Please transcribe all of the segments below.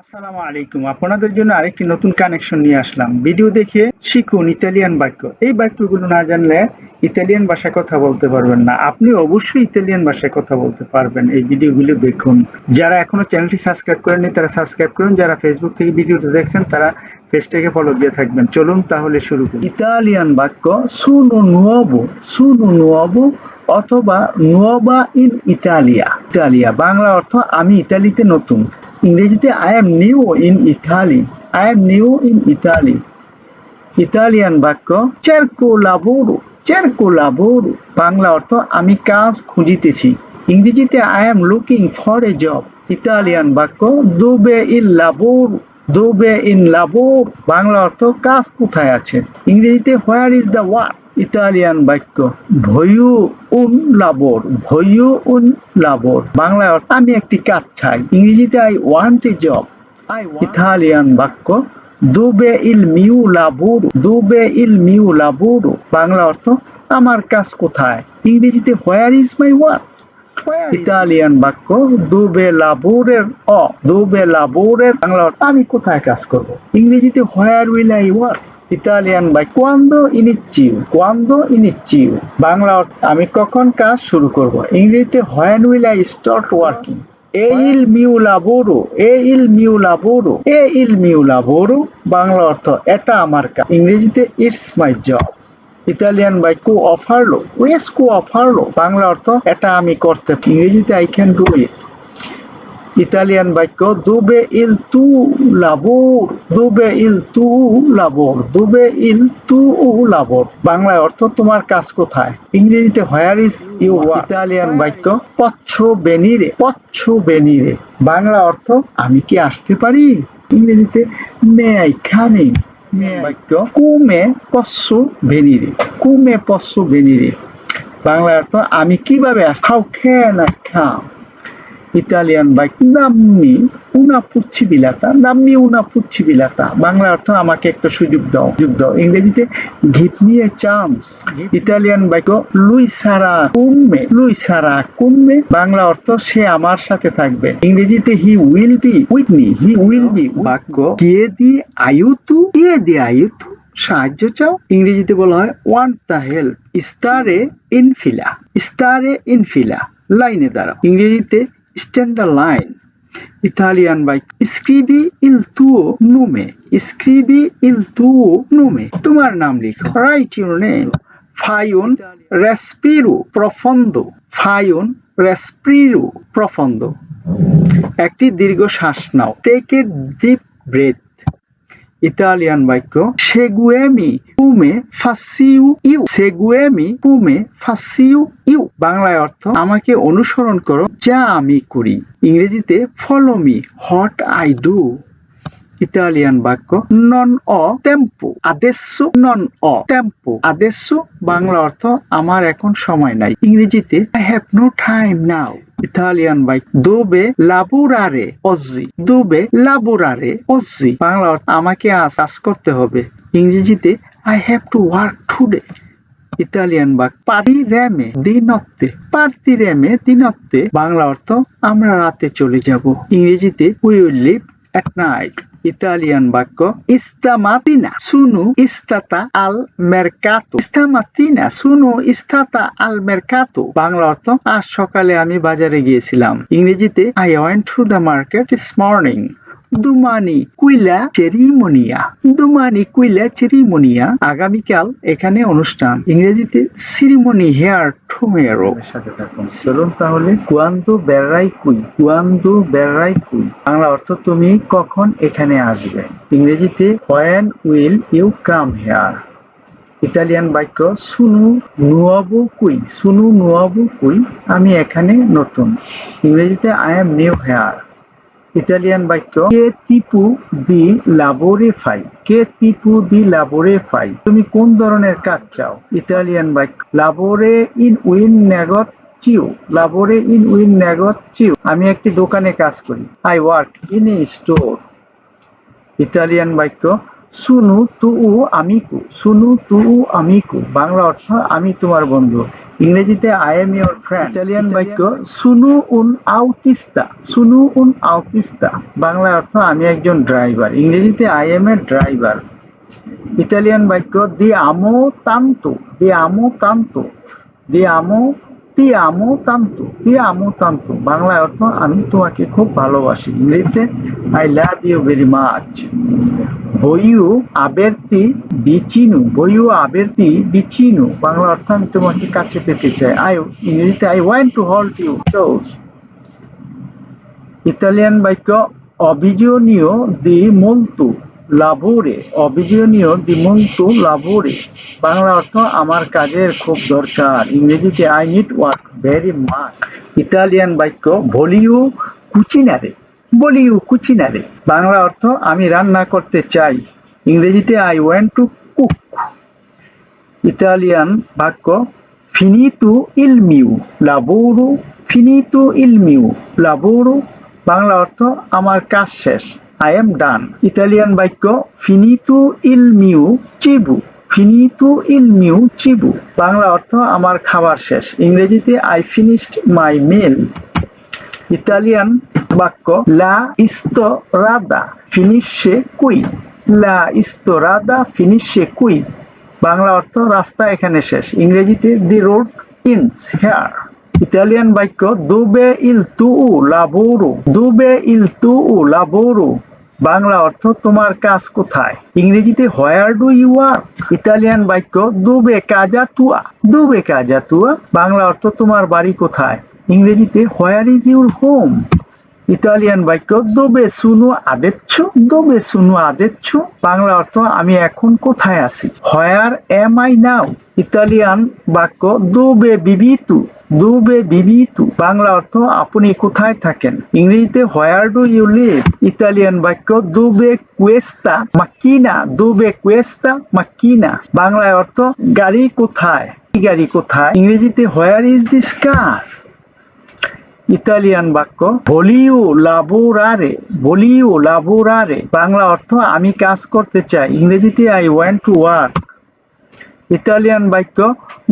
আসসালামু আলাইকুম। আপনাদের জন্য আরেকটি নতুন কানেকশন নিয়ে আসলাম। ভিডিও দেখে শিখুন ইতালিয়ান বাক্য। এই বাক্যগুলো না জানলে ইতালিয়ান ভাষায় কথা বলতে পারবেন না। আপনি অবশ্যই ইতালিয়ান ভাষায় কথা বলতে পারবেন। এই ভিডিওগুলো দেখুন। যারা এখনও চ্যানেলটি সাবস্ক্রাইব করেননি, তারা সাবস্ক্রাইব করুন। যারা ফেসবুক থেকে ভিডিওটা দেখছেন, তারা পেজটাকে ফলো দিয়ে থাকবেন। চলুন তাহলে শুরু করুন ইতালিয়ান বাক্য সুনো নুয়োবো সুনো নুয়োবো অথবা নুয়োবা ইন ইতালিয়া ইতালিয়া বাংলা অর্থ, আমি ইতালিতে নতুন ইংরেজিতে I am new in Italy I am new in Italy Italian বাক্য চেরকো লাবোরো চেরকো লাবোরো বাংলা অর্থ, আমি কাজ খুঁজিতেছি. ইংরেজিতে I am looking for a job Italian বাক্য দুবে ইল লাবোর দুবে ইন লাবোর বাংলা অর্থ, কাজ কোথায় আছে? ইংরেজিতে where is the work Italian বাক্য ভয়ু উন লাবোর ভয়ু উন লাবোর। বাংলা অর্থ আমি একটি কাজ চাই। ইংরেজিতে I want a job. Italian বাক্য দুবে ইল মিউ লাবুর দুবে ইল মিউ লাবুর। বাংলা অর্থ আমার কাজ কোথায়? ইংরেজিতে where is my work? Italian বাক্য দুবে লাবুরের অ। দুবে লাবুরের বাংলা অর্থ আমি কোথায় কাজ করব? ইংরেজিতে where will I work? Italian by কোয়ান্দো ইনিচিউ কোয়ান্দো ইনিচিউ বাংলা আমি কখন কাজ শুরু করব? ইংরেজিতে when will I start working এ ইল মিউ লাবোরো, এ ইল মিউ লাবোরো, এ ইল মিউ লাবোরো। বাংলা অর্থ, এটা আমার কাজ। ইংরেজিতে ইটস মাই জব ইতালিয়ান বাই কো অফারলো? ওয়েস কো অফারলো। বাংলা অর্থ, এটা আমি করতে ইংরেজিতে I can do it Italian বাক্য, দুবে ইল তু লাবোর, দুবে ইল তু লাবোর, দুবে ইল তু লাবোর। বাংলায় অর্থ, তোমার কাজ কোথায়? ইংরেজিতে, হোয়ার ইজ ইউ ইতালিয়ান বাক্য, পচ্ছ বেনিরে পচ্ছ বেনিরে। বাংলা অর্থ, আমি কি আসতে পারি? ইংরেজিতে মে আই খামিং বাক্য, কুমে পশ্চু ভেনিরে কুমে পশ্চু ভেনিরে বাংলা অর্থ, আমি কীভাবে how can I come? Italian bike নাম্মি, উনা পুচ্ছি বিলাতা, নাম্মি, উনা পুচ্ছিবিলাতা বাংলা অর্থ আমাকে একটা সুযোগ দাও সুযোগ দাও। ইংরেজিতে give me a chance Italian bike লুই সারা কুনমে লুই সারা কুনমে বাংলা অর্থ, সে আমার সাথে থাকবে। ইংরেজিতে he will be with me he will be বাক্য কে দি আয়ুতু কে দি আয়ুতু সাহায্য চাও ইংরেজিতে বলা হয় ওয়ান্ট দ্য হেল্প স্টারে ইনফিলা স্টারে ইনফিলা লাইনে দাঁড়াও. ইংরেজিতে স্ট্যান্ড দ্য লাইন ইতালিয়ান বাই স্ক্রিবি ইল তুও নুমে স্ক্রিবি ইল তুও নুমে তোমার নাম লিখো। রাইট ইউর নেম ফাইন রেসপিরু প্রফন্দ ফাইন রেসপিরু প্রফন্দ একটি দীর্ঘ শ্বাস নাও। Take a deep breath Italian বাক্য সেগুয়েমি পুমে ফাসিউ ইউ সেগুয়েমি পুমে ফাসিউ ইউ বাংলায় অর্থ, আমাকে অনুসরণ করো, যা আমি করি। ইংরেজিতে follow me what I do Italian বাক্য নন অ টেম্পো আদেশ নন অ টেম্পো আদেশ বাংলা অর্থ আমার এখন সময় নাই। ইংরেজিতে I have no time now Italian বাক্য দুবে লাবুরারে অজি দুবে লাবুরারে অজি বাংলা অর্থ আমাকে আজ কাজ করতে হবে। ইংরেজিতে I have to work today Italian বাক পারি রেমে দিনত্তে পার্তি রেমে দিনত্তে বাংলা অর্থ আমরা রাতে চলে যাব। ইংরেজিতে we will leave at night Italian বাক্য ইস্তামাতিনা সুনু ইস্তাতা আল মেরকাতো। ইস্তামাতিনা সুনু ইস্তাতা আল মেরকাতো। বাংলা অর্থ, আজ সকালে আমি বাজারে গিয়েছিলাম। ইংরেজিতে I went to the market this morning দুমানি কুইলা চেরিমোনিয়া। দুমানি কুইলা চেরিমোনিয়া আগামীকাল এখানে অনুষ্ঠান। ইংরেজিতে সিরিমনি হেয়ার থাকুন। চলুন তাহলে, কুয়ান্দো বেড়াই কুই, কুয়ান্দো বেড়াই কুই। বাংলা অর্থ তুমি কখন এখানে আসবে? ইংরেজিতে when will you come here. Italian বাক্য, সুনু নুয়াবু কুই, সুনু নুয়াবু কুই, আমি এখানে নতুন। ইংরেজিতে, I am new here. Italian বাক্য, কে টিপু দি লাবোরে ফাই কে টিপু দি লাবোরে ফাই তুমি কোন ধরনের কাজ চাও? ইতালিয়ান বাক্য লাবোরে ইন উইন নেগত চিউ লাবোরে ইন উইন নেগত চিউ আমি একটি দোকানে কাজ করি। I work in a store Italian বাক্য সুনু তু উ আমিকু সুনু তু উ আমিকু। বাংলা অর্থ আমি তোমার বন্ধু। ইংরেজিতে I am your friend Italian বাক্য সুনু উন আউতিস্তা সুনু উন আউতিস্তা। বাংলা অর্থ আমি একজন ড্রাইভার ইংরেজিতে I am a driver Italian বাক্য দি আমো তান্তু দি আমো তান্তু দি আমো তি আমো তান্তু তি আমো তান্তু বাংলা অর্থ আমি তোমাকে খুব ভালোবাসি। ইংরেজিতে I love you very much বইউ আবেরতি বিচিনু বইউ আবেরতি বিচিনু বাংলা অর্থ আমি তোমাকে কাছে পেতে চাই। আই ইংরেজিতে I want to hold you close Italian বাক্য অভিযোনীয় দি মন্তু লাভোরে অভিযোনীয় দি মন্তু লাভোরে বাংলা অর্থ, আমার কাজের খুব দরকার। ইংরেজিতে I need work very much Italian বাক্য ভলিউ কুচিনারে। বলিউ কুচিনারে। বাংলা অর্থ, আমি রান্না করতে চাই। ইংরেজিতে I want to cook Italian বাক্য, ফিনিতু ইলমিউ। লাবোরু ফিনিতু ইলমিউ। লাবোরু। বাংলা অর্থ, আমার কাজ শেষ। আই এম ডান ইতালিয়ান বাক্য ফিনিতু ইল মিউ চিবু ফিনিতু ইল মিউ চিবু বাংলা অর্থ, আমার খাবার শেষ। ইংরেজিতে I finished my meal Italian বাক্য লা ইস্তরাদা ফিনিশে কুই লা ইস্তরাদা ফিনিশে কুই বাংলা অর্থ, রাস্তা এখানে শেষ। ইংরেজিতে the road ends here Italian বাক্য দুবে ইল তু লাবোরো দুবে ইল তু লাবোরো বাংলা অর্থ তোমার কাজ কোথায়? ইংরেজিতে where do you are Italian বাক্য দুবে কাজা তুয়া দুবে কাজা তুয়া বাংলা অর্থ, তোমার বাড়ি কোথায়? ইংরেজিতে where is your home Italian বাক্য, দোবে সুনু আদেচ্ছ, দোবে সুনু আদেচ্ছ। বাংলা অর্থ, আমি এখন কোথায় আছি? Where am I now Italian বাক্য, দোবে বিবিতু, দুবে বিবিতু। বাংলা অর্থ, আপনি কোথায় থাকেন? ইংরেজিতে where do you live Italian বাক্য, দুবে কুয়েস্তা মাকিনা দুবে কুয়েস্তা মাকিনা বাংলায় অর্থ, গাড়ি কোথায়? গাড়ি কোথায়? ইংরেজিতে where is this car Italian বাক্য ভলিউ লাবোরারে ভলিউ লাবোরারে। বাংলা অর্থ, আমি কাজ করতে চাই। ইংরেজিতে I want to work Italian বাক্য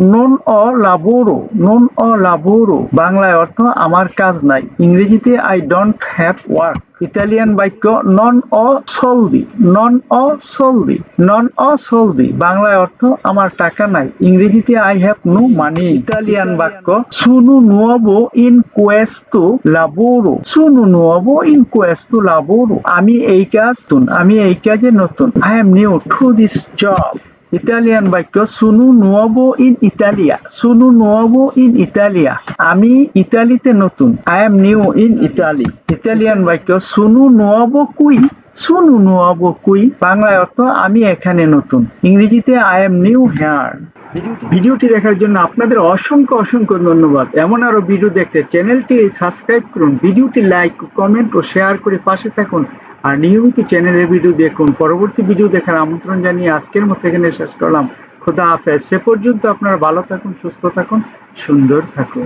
নন অ লাবোরো নন অ লাবোরো বাংলায় অর্থ, আমার কাজ নাই ইংরেজিতে I don't have work Italian বাক্য নন অ সলদি নন অ সলদি নন অ সলদি বাংলায় অর্থ, আমার টাকা নাই ইংরেজিতে I have no money Italian বাক্য সুনু নুয়োবো ইন কোয়েস্তো লাবোরো সুনু নুয়োবো ইন কোয়েস্তো লাবোরো আমি এই কাজ নতুন আমি এই কাজে নতুন I am new to this job Italian বাক্য সুনু নুয়াবো ইন ইতালিয়া সুনু নুয়াবো ইন ইতালিয়া আমি ইতালিতে নতুন I am new in Italy Italian বাক্য সুনু নুয়াবো কুই সুনু নুয়াবো কুই বাংলায় অর্থ, আমি এখানে নতুন। ইংরেজিতে আই এম নিউ হেয়ার ভিডিওটি দেখার জন্য আপনাদের অসংখ্য অসংখ্য ধন্যবাদ। এমন আরও ভিডিও দেখতে চ্যানেলটি সাবস্ক্রাইব করুন, ভিডিওটি লাইক, কমেন্ট ও শেয়ার করে পাশে থাকুন, আর নিয়মিত চ্যানেলের ভিডিও দেখুন। পরবর্তী ভিডিও দেখার আমন্ত্রণ জানিয়ে আজকের মতো এখানে শেষ করলাম। খোদা হাফেজ। সে পর্যন্ত আপনারা ভালো থাকুন, সুস্থ থাকুন, সুন্দর থাকুন।